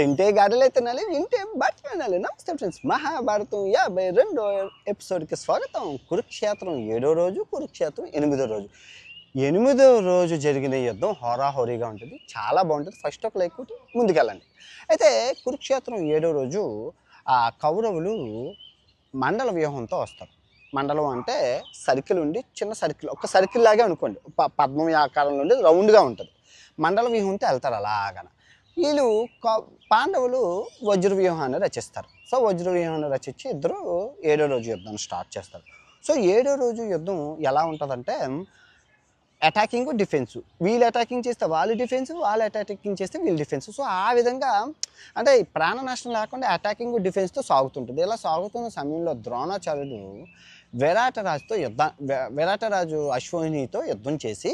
తింటే గారెలే తినాలి వింటే బట్టి వినాలి. నమస్తే ఫ్రెండ్స్ మహాభారతం యాభై రెండో ఎపిసోడ్కి స్వాగతం. కురుక్షేత్రం ఏడో రోజు కురుక్షేత్రం ఎనిమిదో రోజు. ఎనిమిదో రోజు జరిగిన యుద్ధం హోరాహోరీగా ఉంటుంది. చాలా బాగుంటుంది. ఫస్ట్ ఒక లైక్ ముందుకెళ్ళండి. అయితే కురుక్షేత్రం ఏడో రోజు ఆ కౌరవులు మండల వ్యూహంతో వస్తారు. మండలం అంటే సర్కిల్ ఉండి చిన్న సర్కిల్ ఒక సర్కిల్ లాగే అనుకోండి. ప- పద్మం ఆకారంలో ఉండి రౌండ్గా ఉంటుంది. మండల వ్యూహంతో వెళ్తారు అలాగన. వీళ్ళు పాండవులు వజ్రవ్యూహాన్ని రచిస్తారు. సో వజ్రవ్యూహాన్ని రచించి ఇద్దరు ఏడో రోజు యుద్ధం స్టార్ట్ చేస్తారు. సో ఏడో రోజు యుద్ధం ఎలా ఉంటుందంటే అటాకింగ్ డిఫెన్స్ వీళ్ళు అటాకింగ్ చేస్తే వాళ్ళు డిఫెన్స్ వాళ్ళు అటాకింగ్ చేస్తే వీళ్ళు డిఫెన్స్ సో ఆ విధంగా అంటే ప్రాణ నష్టం లేకుండా అటాకింగ్ డిఫెన్స్తో సాగుతుంటుంది. ఇలా సాగుతున్న సమయంలో ద్రోణాచార్యుడు విరాటరాజుతో యుద్ధ విరాటరాజు అశ్వహినితో యుద్ధం చేసి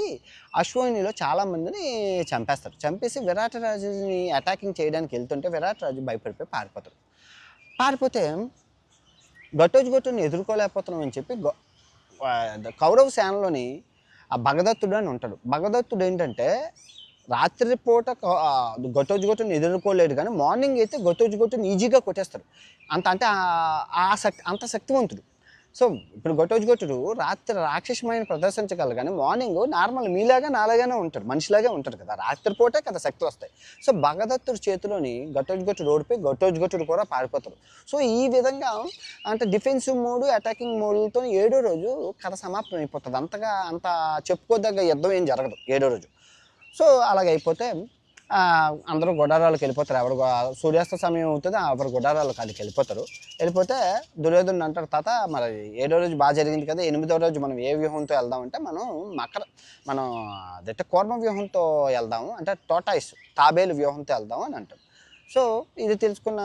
అశ్వహినిలో చాలామందిని చంపేస్తారు. చంపేసి విరాటరాజుని అటాకింగ్ చేయడానికి వెళ్తుంటే విరాటరాజు భయపడిపోయి పారిపోతాడు. పారిపోతే గట్టోజు గట్టుని ఎదుర్కోలేకపోతున్నాం అని చెప్పి కౌరవ సేనలోని ఆ భగదత్తుడు అని ఉంటాడు. భగదత్తుడు ఏంటంటే రాత్రిపూట క- గొట్టోజు గొట్టుని ఎదుర్కోలేడు కానీ మార్నింగ్ అయితే గొట్టోజు గొట్టుని ఈజీగా కొట్టేస్తాడు. అంత అంటే ఆ- ఆ శక్తి అంత శక్తివంతుడు. సో ఇప్పుడు గొట్టోజు రాత్రి రాక్షసమైన ప్రదర్శించగలరు కానీ మార్నింగ్ నార్మల్ మీలాగా నాలాగానే ఉంటాడు మనిషిలాగే ఉంటాడు కదా. రాత్రిపూటే కదా శక్తులు వస్తాయి. సో భగదత్తుడి చేతిలోని గట్టోజు ఓడిపోయి గట్టోజు కూడా పారిపోతాడు. సో ఈ విధంగా అంటే డిఫెన్సివ్ మోడ్ అటాకింగ్ మోడ్లతో ఏడో రోజు కథ సమాప్తం అయిపోతుంది. అంతగా అంత చెప్పుకోదగ్గ యుద్ధం ఏం జరగదు ఏడో రోజు. సో అలాగైపోతే అందరూ గుడారాలకు వెళ్ళిపోతారు. ఎవరు సూర్యాస్త సమయం అవుతుంది ఎవరు గుడారాలకు అక్కడికి వెళ్ళిపోతారు. వెళ్ళిపోతే దుర్యోధనుడు అంటారు తాత మరి ఏడో రోజు బాగా జరిగింది కదా ఎనిమిదో రోజు మనం ఏ వ్యూహంతో వెళ్దామంటే మనం మకర మనం అదంటే కూర్మ వ్యూహంతో వెళ్దాము అంటే టోటాయిస్ తాబేలు వ్యూహంతో వెళ్దాము అని అంటారు సో ఇది తెలుసుకున్న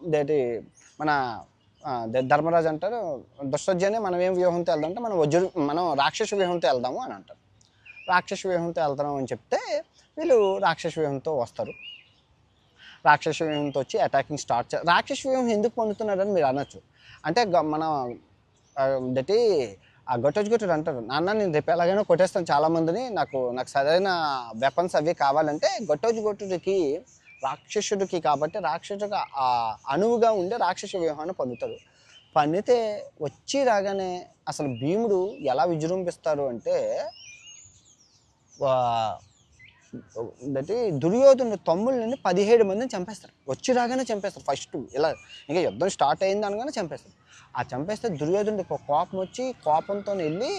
దేటి మన ధర్మరాజు అంటారు దుష్టజ్జనే మనం ఏం వ్యూహంతో వెళ్దాం అంటే మనం వజ్ర మనం రాక్షస వ్యూహంతో వెళ్దాము అని అంటారు రాక్షస వ్యూహంతో వెళ్తాము అని చెప్తే వీళ్ళు రాక్షస వ్యూహంతో వస్తారు. రాక్షస వ్యూహంతో వచ్చి అటాకింగ్ స్టార్ట్ చే రాక్షస వ్యూహం ఎందుకు పొందుతున్నాడని మీరు అనొచ్చు. అంటే గ- మన దటి ఆ గొట్టొచ్చు గొట్టడు అంటారు. నాన్న నేను రేపు ఎలాగైనా కొట్టేస్తాను చాలామందిని. నాకు నాకు సరైన వెపన్స్ అవి కావాలంటే గొట్టొచ్చు గొట్టుడికి రాక్షసుడికి కాబట్టి రాక్షసుడికి ఆ అణువుగా ఉండే రాక్షస వ్యూహాన్ని పొందుతాడు పన్నితే వచ్చి రాగానే అసలు భీముడు ఎలా విజృంభిస్తారు అంటే అంటే దుర్యోధను తమ్ముళ్ళని పదిహేడు మందిని చంపేస్తారు. వచ్చి రాగానే చంపేస్తారు ఫస్ట్ ఇలా ఇంకా యుద్ధం స్టార్ట్ అయింది అనగానే చంపేస్తారు. ఆ చంపేస్తే దుర్యోధనుడికి ఒక కోపం వచ్చి కోపంతో వెళ్ళి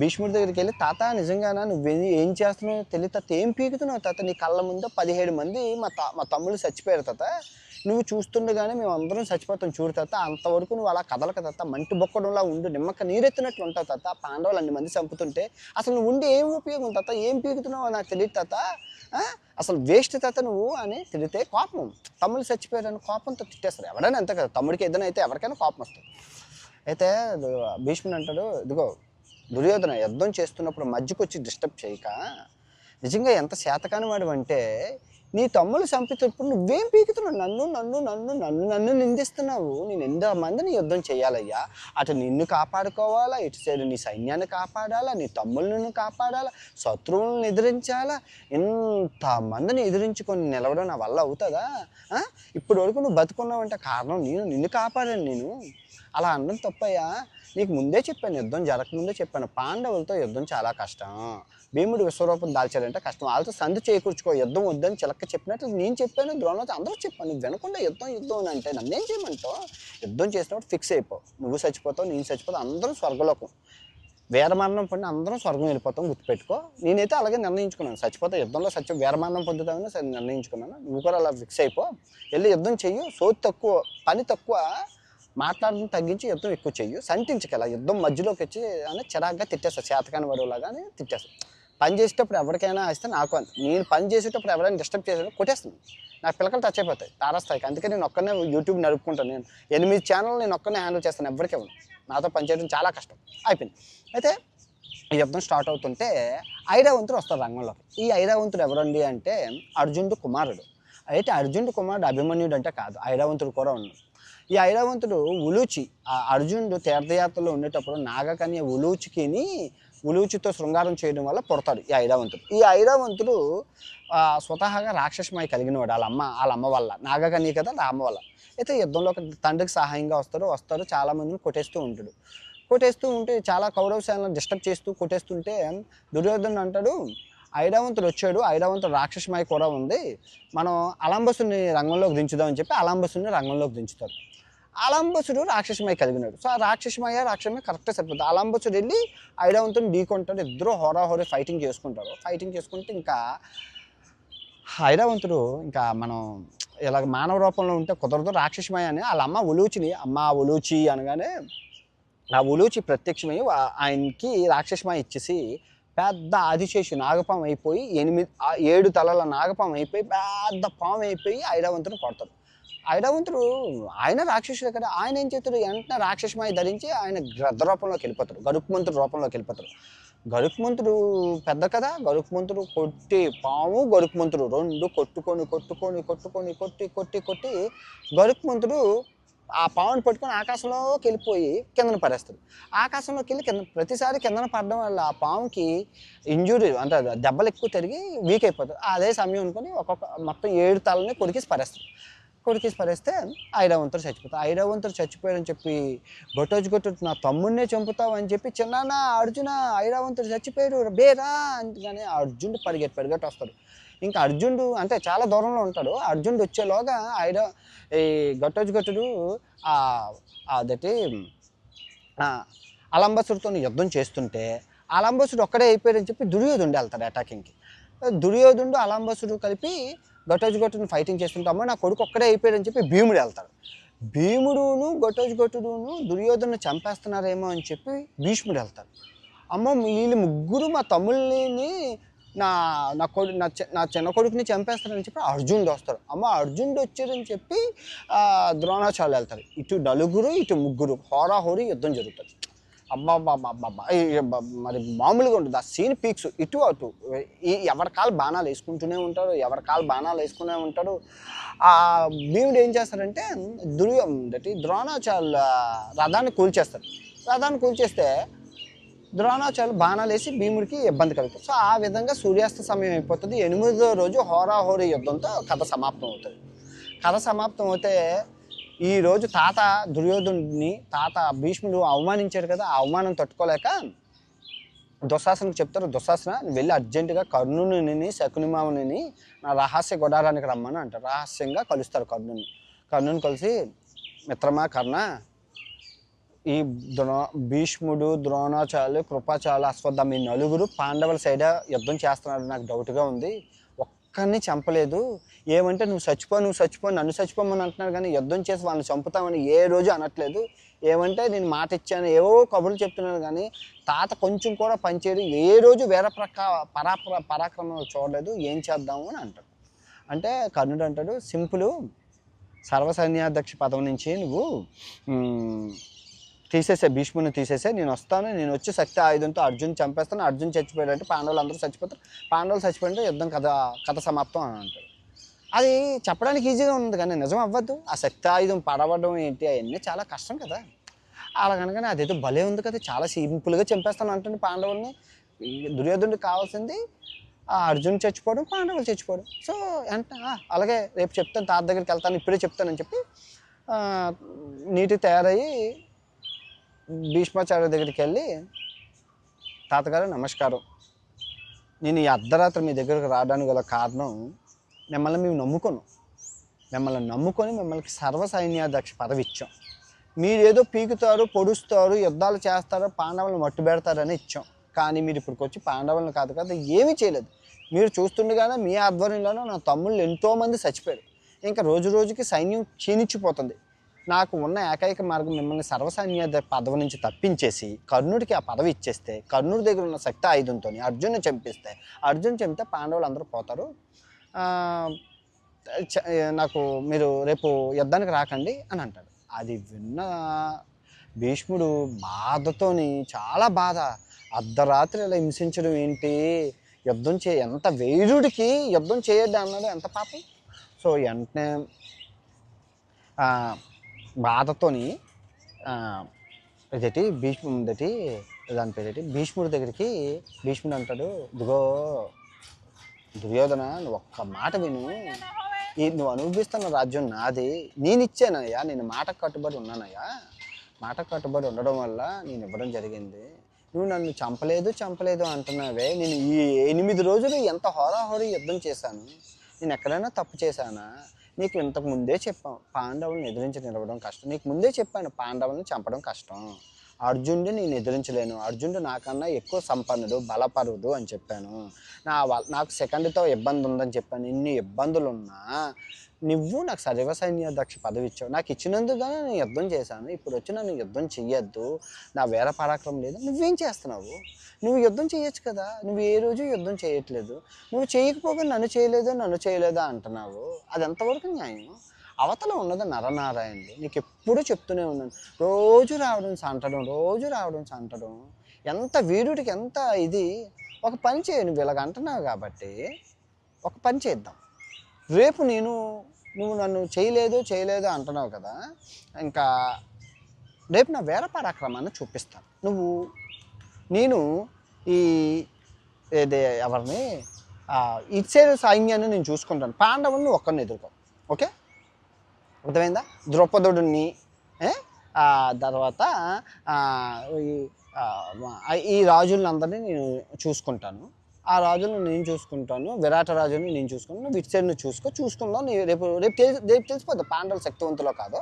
భీష్ముడి దగ్గరికి వెళ్ళి తాత నిజంగానా నువ్వు ఏం చేస్తున్నావు? తెలియ తాత ఏం పీకుతున్నావు తాత? నీ కళ్ళ ముందు పదిహేడు మంది మా తా మా తమ్ముళ్ళు చచ్చిపోయారు తాత. నువ్వు చూస్తుండగానే మేము అందరం చచ్చిపోతాం చూడు తాత. అంతవరకు నువ్వు అలా కదలక తాత. మంటి బొక్కడంలా ఉండు నిమ్మక నీరెత్తినట్లు ఉంటావు తాత. పాండవులు అన్ని మంది చంపుతుంటే అసలు నువ్వు ఉండి ఏం ఉపయోగం తాత? ఏం పీకుతున్నావు నాకు తెలియదు తాత. అసలు వేస్ట్ తాత నువ్వు అని తిడితే కోపం. తమ్ముళ్ళు చచ్చిపోయారని కోపంతో తిట్టేస్తారు. ఎవడైనా అంతే కదా. తమ్ముడికి ఏదైనా అయితే ఎవరికైనా కోపం వస్తుంది. అయితే భీష్ముడు అంటాడు ఇదిగో దుర్యోధన యుద్ధం చేస్తున్నప్పుడు మధ్యకు వచ్చి డిస్టర్బ్ చేయక నిజంగా ఎంత శాతకాని వాడు అంటే నీ తమ్ముళ్ళు చంపుతున్నప్పుడు నువ్వేం పీకుతున్నావు? నన్ను నన్ను నన్ను నన్ను నన్ను నిందిస్తున్నావు. నేను ఎంత మందిని యుద్ధం చేయాలయ్యా? అటు నిన్ను కాపాడుకోవాలా? ఇటు సైడ్ నీ సైన్యాన్ని కాపాడాలా? నీ తమ్ముళ్ళను కాపాడాలా? శత్రువులను ఎదిరించాలా? ఇంత మందిని ఎదిరించుకొని నిలవడం నా వల్ల అవుతుందా? ఇప్పుడు వరకు నువ్వు బతుకున్నావంటే కారణం నేను. నిన్ను కాపాడాను నేను. అలా అనడం తప్పయ్యా. నీకు ముందే చెప్పాను యుద్ధం జరగకముందే చెప్పాను. పాండవులతో యుద్ధం చాలా కష్టం. భీముడు విశ్వరూపం దాల్చాలంటే కష్టం. వాళ్ళతో సంధి చేకూర్చుకో. యుద్ధం వద్దని చిలక చెప్పినట్లు నేను చెప్పాను ద్రోణతో అందరూ చెప్పాను నువ్వు వినకుండా యుద్ధం యుద్ధం అని అంటే నన్నేం చేయమంటావు? యుద్ధం చేసినప్పుడు ఫిక్స్ అయిపోవు. నువ్వు చచ్చిపోతావు నేను చచ్చిపోతావు అందరం స్వర్గలోకం. వీరమరణం పడిన అందరం స్వర్గం వెళ్ళిపోతాం గుర్తుపెట్టుకో. నేనైతే అలాగే నిర్ణయించుకున్నాను. చచ్చిపోతే యుద్ధంలో సత్యం వీరమరణం పొందుతామని సరే నిర్ణయించుకున్నాను. నువ్వు కూడా అలా ఫిక్స్ అయిపో. వెళ్ళి యుద్ధం చెయ్యి. సోతి తక్కువ పని తక్కువ మాట్లాడడం తగ్గించి యుద్ధం ఎక్కువ చెయ్యి. సంటించగల యుద్ధం మధ్యలోకి వచ్చి అని చిరాగ్గా తిట్టేస్తా. చేతకాని వడవులాగా అని తిట్టేస్తాను పని చేసేటప్పుడు ఎవరికైనా ఇస్తే నాకు అంత. నేను పని చేసేటప్పుడు ఎవరైనా డిస్టర్బ్ చేసాడో కొట్టేస్తాను. నా పిల్లకలు టచ్ అయిపోతాయి తారస్తాయి. అందుకే నేను ఒక్కనే యూట్యూబ్ నడుపుకుంటాను. నేను ఎనిమిది ఛానల్ నేను ఒక్కనే హ్యాండిల్ చేస్తాను ఎవరికి ఇవ్వను. నాతో పనిచేయడం చాలా కష్టం. అయిపోయింది. అయితే ఈ యుద్ధం స్టార్ట్ అవుతుంటే ఐరావంతుడు వస్తారు రంగంలోకి. ఈ ఐరావంతుడు ఎవరండి అంటే అర్జునుడు కుమారుడు. అయితే అర్జునుడు కుమారుడు అభిమన్యుడు అంటే కాదు ఐరావంతుడు కూడా ఉన్నాడు. ఈ ఐరావంతుడు ఉలూచి ఆ అర్జునుడు తీర్థయాత్రలో ఉండేటప్పుడు నాగకన్య ఉలూచికిని ఉలూచితో శృంగారం చేయడం వల్ల పుడతాడు ఈ ఐరావంతుడు ఈ ఐరావంతుడు స్వతహాగా రాక్షసమై కలిగినవాడు వాళ్ళ అమ్మ వాళ్ళ అమ్మ వల్ల. నాగకని కదా వాళ్ళ అమ్మ వల్ల. అయితే యుద్ధంలో తండ్రికి సహాయంగా వస్తారు వస్తారు చాలామందిని కొట్టేస్తూ ఉంటాడు. కొట్టేస్తూ ఉంటే చాలా కౌరవ సేనలను డిస్టర్బ్ చేస్తూ కొట్టేస్తుంటే దుర్యోధను అంటాడు ఐరావంతుడు వచ్చాడు ఐరావంతుడు రాక్షసమై కూడా ఉంది. మనం అలంబసుని రంగంలోకి దించుదామని చెప్పి అలంబసుని రంగంలోకి దించుతారు అలంబసుడు రాక్షసమై కలిగినాడు. సో ఆ రాక్షసమయ్య రాక్షసమయ్య కరెక్ట్గా సరిపోతుంది అలంబసుడు వెళ్ళి ఐడవంతుని ఢీకొంటాడు. ఇద్దరు హోరాహోరీ ఫైటింగ్ చేసుకుంటారు. ఫైటింగ్ చేసుకుంటే ఇంకా ఐరావంతుడు ఇంకా మనం ఇలా మానవ రూపంలో ఉంటే కుదరదు. రాక్షసమయ్య అని వాళ్ళ అమ్మ ఉలూచిని అమ్మ ఉలూచి అనగానే ఆ ఉలూచి ప్రత్యక్షమై ఆయనకి రాక్షసమయ్య ఇచ్చేసి పెద్ద ఆదిశేషు నాగపాము అయిపోయి ఎనిమిది ఏడు తలల నాగపాము అయిపోయి పెద్ద పాము అయిపోయి ఐరావంతుని కొడతాడు. ఐరావంతుడు ఆయన రాక్షసుడు కదా. ఆయన ఏం చేస్తాడు? వెంటనే రాక్షసమాయి ధరించి ఆయన గ్రద్ద రూపంలోకి వెళ్ళిపోతాడు. గరుకుమంతుడు రూపంలోకి వెళ్ళిపోతాడు. గరుకుమంతుడు పెద్ద కదా. గరుకుమంతుడు కొట్టి పాము గరుకుమంతుడు రెండు కొట్టుకొని కొట్టుకొని కొట్టుకొని కొట్టి కొట్టి కొట్టి గరుకుమంతుడు ఆ పావును పట్టుకొని ఆకాశంలోకి వెళ్ళిపోయి కిందన పడేస్తాడు. ఆకాశంలోకి వెళ్ళి కింద ప్రతిసారి కిందన పడడం వల్ల ఆ పాముకి ఇంజురీ అంటే దెబ్బలు ఎక్కువ తిరిగి వీక్ అయిపోతుంది అదే సమయం అనుకొని ఒక్కొక్క మొత్తం ఏడు తలని కొరికేసి పడేస్తాడు. కొరికేసి పడేస్తే ఐరావంతుడు చచ్చిపోతాడు ఐరావంతుడు చచ్చిపోయాడని చెప్పి గొట్టొచ్చి నా తమ్ముడినే చంపుతావు అని చెప్పి చిన్నాన్న అర్జున ఐరావంతుడు చచ్చిపోయాడు బేరా అందుకని అర్జునుడు పరిగెట్టి పరిగెట్టి వస్తాడు. ఇంకా అర్జునుడు అంటే చాలా దూరంలో ఉంటాడు. అర్జునుడు వచ్చేలోగా ఐరా ఈ గట్టొచ్చుగొట్టుడు అదటి అలంబసుడితో యుద్ధం చేస్తుంటే అలంబసుడు ఒక్కడే అయిపోయాడని చెప్పి దుర్యోధుడు వెళ్తాడు అటాకింగ్కి. దుర్యోధుడు అలంబసుడు కలిపి గట్టోజు గొట్టును ఫైటింగ్ చేస్తుంటామో అమ్మ నా కొడుకు ఒక్కడే అయిపోయాడని చెప్పి భీముడు వెళ్తాడు. భీముడును గొట్టోజు గొట్టుడును దుర్యోధను చంపేస్తున్నారేమో అని చెప్పి భీష్ముడు వెళ్తాడు. అమ్మ వీళ్ళు ముగ్గురు మా తమ్ముళ్ళని నా నా కొడు నా నా చిన్న కొడుకుని చంపేస్తారని చెప్పి అర్జునుడు వస్తాడు. అమ్మ అర్జునుడు వచ్చారని చెప్పి ద్రోణాచార్యులు వెళ్తారు. ఇటు నలుగురు ఇటు ముగ్గురు హోరాహోరీ యుద్ధం జరుగుతుంది. అబ్బా మరి మామూలుగా ఉంటుంది. ఆ సీన్ పీక్స్ ఇటు అటు. ఈ ఎవరి కాలు బాణాలు వేసుకుంటూనే ఉంటారు ఎవరి కాలు బాణాలు వేసుకునే ఉంటారు. ఆ భీముడు ఏం చేస్తారంటే దుర్యో దటి ద్రోణాచార్యుల రథాన్ని కూల్చేస్తారు రథాన్ని కూల్చేస్తే ద్రోణాచార్యులు బాణాలు వేసి భీముడికి ఇబ్బంది కలుగుతుంది సో ఆ విధంగా సూర్యాస్త సమయం అయిపోతుంది. ఎనిమిదో రోజు హోరాహోరీ యుద్ధంతో కథ సమాప్తం అవుతుంది. కథ సమాప్తం అవుతే ఈ రోజు తాత దుర్యోధనుడిని తాత భీష్ముడు అవమానించాడు కదా ఆ అవమానం తట్టుకోలేక దుశ్శాసనకు చెప్తారు దుశ్శాసన వెళ్ళి అర్జెంటుగా కర్ణుని శకునిమాముని నా రహస్య గొడారానికి రమ్మని అంటారు. రహస్యంగా కలుస్తారు కర్ణుని. కర్ణుని కలిసి మిత్రమా కర్ణ ఈ ద్రో భీష్ముడు ద్రోణాచార్యులు కృపాచార్యులు అశ్వత్థామ ఈ నలుగురు పాండవుల సైడ్ యుద్ధం చేస్తున్నారు. నాకు డౌట్గా ఉంది. ఒక్కరిని చంపలేదు. ఏమంటే నువ్వు చచ్చిపో నువ్వు చచ్చిపో నన్ను చచ్చిపోమని అంటున్నారు కానీ యుద్ధం చేసి వాళ్ళని చంపుతామని ఏ రోజు అనట్లేదు. ఏమంటే నేను మాట ఇచ్చాను ఏవో కబుర్లు చెప్తున్నాను కానీ తాత కొంచెం కూడా పనిచేయడు ఏ రోజు వేరే ప్రకా పరాక్ర పరాక్రమం చూడలేదు. ఏం చేద్దాము అని అంటాడు. అంటే కర్ణుడు అంటాడు సింపుల్ సర్వసైన్యాధ్యక్ష పదవి నుంచి నువ్వు తీసేసే భీష్ముని తీసేసే నేను వస్తాను నేను వచ్చి శక్తి ఆయుధంతో అర్జున్ చంపేస్తాను అర్జున్ చచ్చిపోయాడంటే పాండవులు అందరూ చచ్చిపోతారు. పాండవులు చచ్చిపోయింటే యుద్ధం కథ కథ సమాప్తం అని అంటాడు. అది చెప్పడానికి ఈజీగా ఉంది కానీ నిజం అవ్వద్దు. ఆ శక్తి ఆయుధం పడవడం ఏంటి అవన్నీ చాలా కష్టం కదా. అలాగనగానే కనుకనే అదేదో భలే ఉంది కదా చాలా సింపుల్గా చంపేస్తాను అంటుంది పాండవుల్ని. దుర్యోధనుడికి కావాల్సింది ఆ అర్జున్ చచ్చిపోవడం పాండవులు చచ్చిపోవడం. సో అంట అలాగే రేపు చెప్తాను తాత దగ్గరికి వెళ్తాను ఇప్పుడే చెప్తానని చెప్పి నీటి తయారయ్యి భీష్మాచార్య దగ్గరికి వెళ్ళి తాతగారు నమస్కారం. నేను ఈ అర్ధరాత్రి మీ దగ్గరకు రావడానికి గల కారణం మిమ్మల్ని మేము నమ్ముకోను. మిమ్మల్ని నమ్ముకొని మిమ్మల్ని సర్వ సైన్యాధ్యక్ష పదవి ఇచ్చాం మీరేదో పీకుతారు పొడుస్తారు యుద్ధాలు చేస్తారు పాండవులను మట్టు పెడతారని ఇచ్చాం. కానీ మీరు ఇప్పటికి వచ్చి పాండవులను కాదు కదా ఏమీ చేయలేదు. మీరు చూస్తుండగానే మీ ఆధ్వర్యంలోనే నా తమ్ముళ్ళు ఎంతోమంది చచ్చిపోయారు. ఇంకా రోజు రోజుకి సైన్యం క్షీణించిపోతుంది. నాకు ఉన్న ఏకైక మార్గం మిమ్మల్ని సర్వసైన్య పదవి నుంచి తప్పించేసి కర్ణుడికి ఆ పదవి ఇచ్చేస్తే కర్ణుడి దగ్గర ఉన్న శక్తి ఆయుధంతో అర్జున్ని చంపిస్తే అర్జున్ చంపితే పాండవులు అందరూ పోతారు. నాకు మీరు రేపు యుద్ధానికి రాకండి అని అంటాడు. అది విన్న భీష్ముడు బాధతోని చాలా బాధ. అర్ధరాత్రి ఇలా హింసించడం ఏంటి? యుద్ధం చే ఎంత వేరుడికి యుద్ధం చేయొద్దు అన్నాడు. ఎంత పాపం? సో వెంటనే బాధతోని ఇదేటి? భీష్ము ఇదేటి దాని పేరేటి? భీష్ముడి దగ్గరికి భీష్ముడు అంటాడు ఇదిగో దుర్యోధన నువ్వు ఒక్క మాట విను. ఈ నువ్వు అనుభవిస్తున్న రాజ్యం నాది. నేను ఇచ్చానయ్యా నేను మాట కట్టుబడి ఉన్నానయ్యా. మాట కట్టుబడి ఉండడం వల్ల నేను ఇవ్వడం జరిగింది. నువ్వు నన్ను చంపలేదు చంపలేదు అంటున్నావే. నేను ఈ ఎనిమిది రోజులు ఎంత హోరాహోరీ యుద్ధం చేశాను? నేను ఎక్కడైనా తప్పు చేశానా? నీకు ఇంతకు ముందే చెప్పాను పాండవులను ఎదిరించి నిలవడం కష్టం. నీకు ముందే చెప్పాను పాండవులను చంపడం కష్టం. అర్జునుడు నేను ఎదిరించలేను. అర్జునుడు నాకన్నా ఎక్కువ సంపన్నుడు బలపరుడు అని చెప్పాను. నా నాకు సెకండ్తో ఇబ్బంది ఉందని చెప్పాను. ఇన్ని ఇబ్బందులు ఉన్నా నువ్వు నాకు సర్వ సైన్యాధ్యక్ష పదవి ఇచ్చావు నాకు ఇచ్చినందుగా నేను యుద్ధం చేశాను. ఇప్పుడు వచ్చి నన్ను యుద్ధం చెయ్యొద్దు. నా వేర పరాక్రమం లేదు. నువ్వేం చేస్తున్నావు? నువ్వు యుద్ధం చేయొచ్చు కదా. నువ్వు ఏ రోజు యుద్ధం చేయట్లేదు. నువ్వు చేయకపోగా నన్ను చేయలేదు నన్ను చేయలేదా అంటున్నావు. అది ఎంతవరకు న్యాయం? అవతల ఉన్నది నరనారాయణుడు. నీకు ఎప్పుడూ చెప్తూనే ఉన్నాను. రోజు రావడం సంటడం రోజు రావడం సంటడం ఎంత వీరుడికి ఎంత ఇది ఒక పని చేయ నువ్వు ఇలాగ అంటున్నావు కాబట్టి ఒక పని చేద్దాం. రేపు నేను నువ్వు నన్ను చేయలేదు చేయలేదు అంటున్నావు కదా ఇంకా రేపు నా వేర పరాక్రమాన్ని చూపిస్తాను. నువ్వు నేను ఈ ఏదే ఎవరిని? ఇచ్చే సైన్యాన్ని నేను చూసుకుంటాను. పాండవుని ఒక్కరిని ఎదుర్కో. ఓకే? అర్థమైందా? ద్రౌపదుడిని తర్వాత ఈ ఈ రాజులందరినీ నేను చూసుకుంటాను. ఆ రాజులను నేను చూసుకుంటాను విరాట రాజుని నేను చూసుకుంటాను నువ్వు ఇటు చూసుకో చూసుకుందాం. నీ రేపు రేపు తెలిసి రేపు తెలిసిపోద్ది పాండవులు శక్తివంతులో కాదు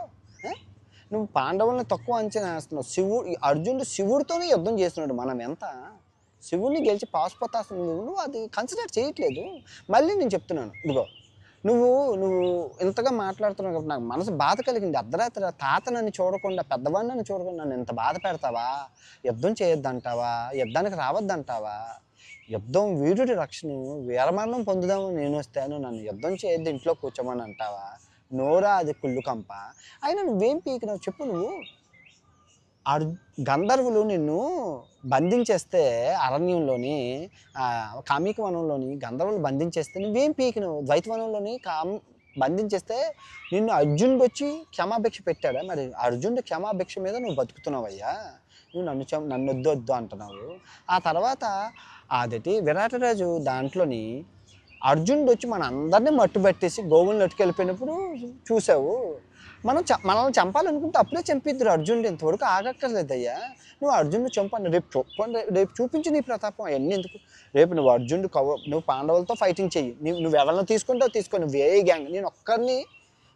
నువ్వు పాండవుల్ని తక్కువ అంచనా వేస్తున్నావు. శివుడు ఈ అర్జునుడు శివుడితోనే యుద్ధం చేస్తున్నాడు మనం ఎంత? శివుడిని గెలిచి పాశుపతాసం నువ్వు అది కన్సిడర్ చేయట్లేదు. మళ్ళీ నేను చెప్తున్నాను ఇదిగో. నువ్వు నువ్వు ఇంతగా మాట్లాడుతున్నావు కాబట్టి నాకు మనసు బాధ కలిగింది. అర్ధరాత్రి తాత నన్ను చూడకుండా పెద్దవాడిని నన్ను చూడకుండా నన్ను ఇంత బాధ పెడతావా? యుద్ధం చేయొద్దంటావా? యుద్ధానికి రావద్దంటావా? యుద్ధం వీరుడి రక్షణ వీరమరణం పొందుదాము నేను వస్తాను. నన్ను యుద్ధం చేయొద్దు ఇంట్లో కూర్చోమని అంటావా? నోరా అది కుళ్ళు కంప. అయినా నువ్వేం పీకినావు? చెప్పు నువ్వు. అర్ గంధర్వులు నిన్ను బంధించేస్తే అరణ్యంలోని కామిక వనంలోని గంధర్వులు బంధించేస్తే నువ్వేం పీకినవు? ద్వైతవనంలోని కామ్ బంధించేస్తే నిన్ను అర్జునుడు వచ్చి క్షమాభిక్ష పెట్టాడా? మరి అర్జునుడు క్షమాభిక్ష మీద నువ్వు బతుకుతున్నావయ్యా? నువ్వు నన్ను నన్ను వద్దు వద్దు అంటున్నావు. ఆ తర్వాత అదటి విరాటరాజు దాంట్లోని అర్జునుడు వచ్చి మన అందరినీ మట్టు పట్టేసి గోవులను ఎట్టుకెళ్ళిపోయినప్పుడు చూసావు మనం చ మనల్ని చంపాలనుకుంటే అప్పుడే చంపిద్దరు అర్జునుడు. ఇంతవరకు ఆగక్కర్లేదయ్యా. నువ్వు అర్జునుడు చంపాను రేపు చూపండి రేపు చూపించు నీ ప్రతాపం. అవన్నీ ఎందుకు? రేపు నువ్వు అర్జునుడు కవ నువ్వు పాండవులతో ఫైటింగ్ చెయ్యి. నువ్వు నువ్వు ఎవరిని తీసుకుంటావు తీసుకో. నువ్వు ఏ గ్యాంగ్? నేను ఒక్కరిని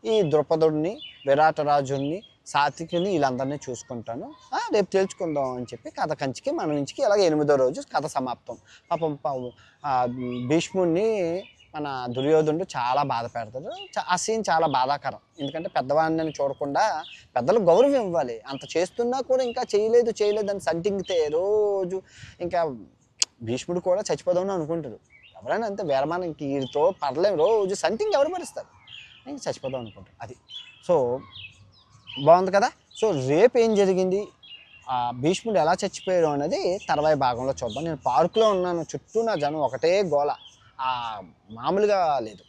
ఈ ద్రుపదుడిని విరాటరాజుని సాత్వికుని వీళ్ళందరినీ చూసుకుంటాను. రేపు తెలుసుకుందాం అని చెప్పి కథ కంచికి మన నుంచికి ఇలాగ ఎనిమిదో రోజు కథ సమాప్తం. పాపం పాపం, భీష్ముడిని మన దుర్యోధనుడు చాలా బాధ పెడతాడు. ఆ సీన్ చాలా బాధాకరం. ఎందుకంటే పెద్దవాడిని చూడకుండా పెద్దలకు గౌరవం ఇవ్వాలి. అంత చేస్తున్నా కూడా ఇంకా చేయలేదు చేయలేదు అని సంటింగితే రోజు ఇంకా భీష్ముడు కూడా చచ్చిపోదామని అనుకుంటాడు. ఎవరైనా అంతే వేరమాన ఇంక వీరితో పడలేము రోజు సంటింగ్ ఎవరు భరిస్తారు ఇంక చచ్చిపోదాం అనుకుంటారు అది. సో బాగుంది కదా? సో రేపు ఏం జరిగింది? ఆ భీష్ముడు ఎలా చచ్చిపోయాడు అనేది తర్వాయి భాగంలో చూద్దాం. నేను పార్కులో ఉన్నాను. చుట్టూ నా జనం ఒకటే గోల. మామూలుగా లేదు.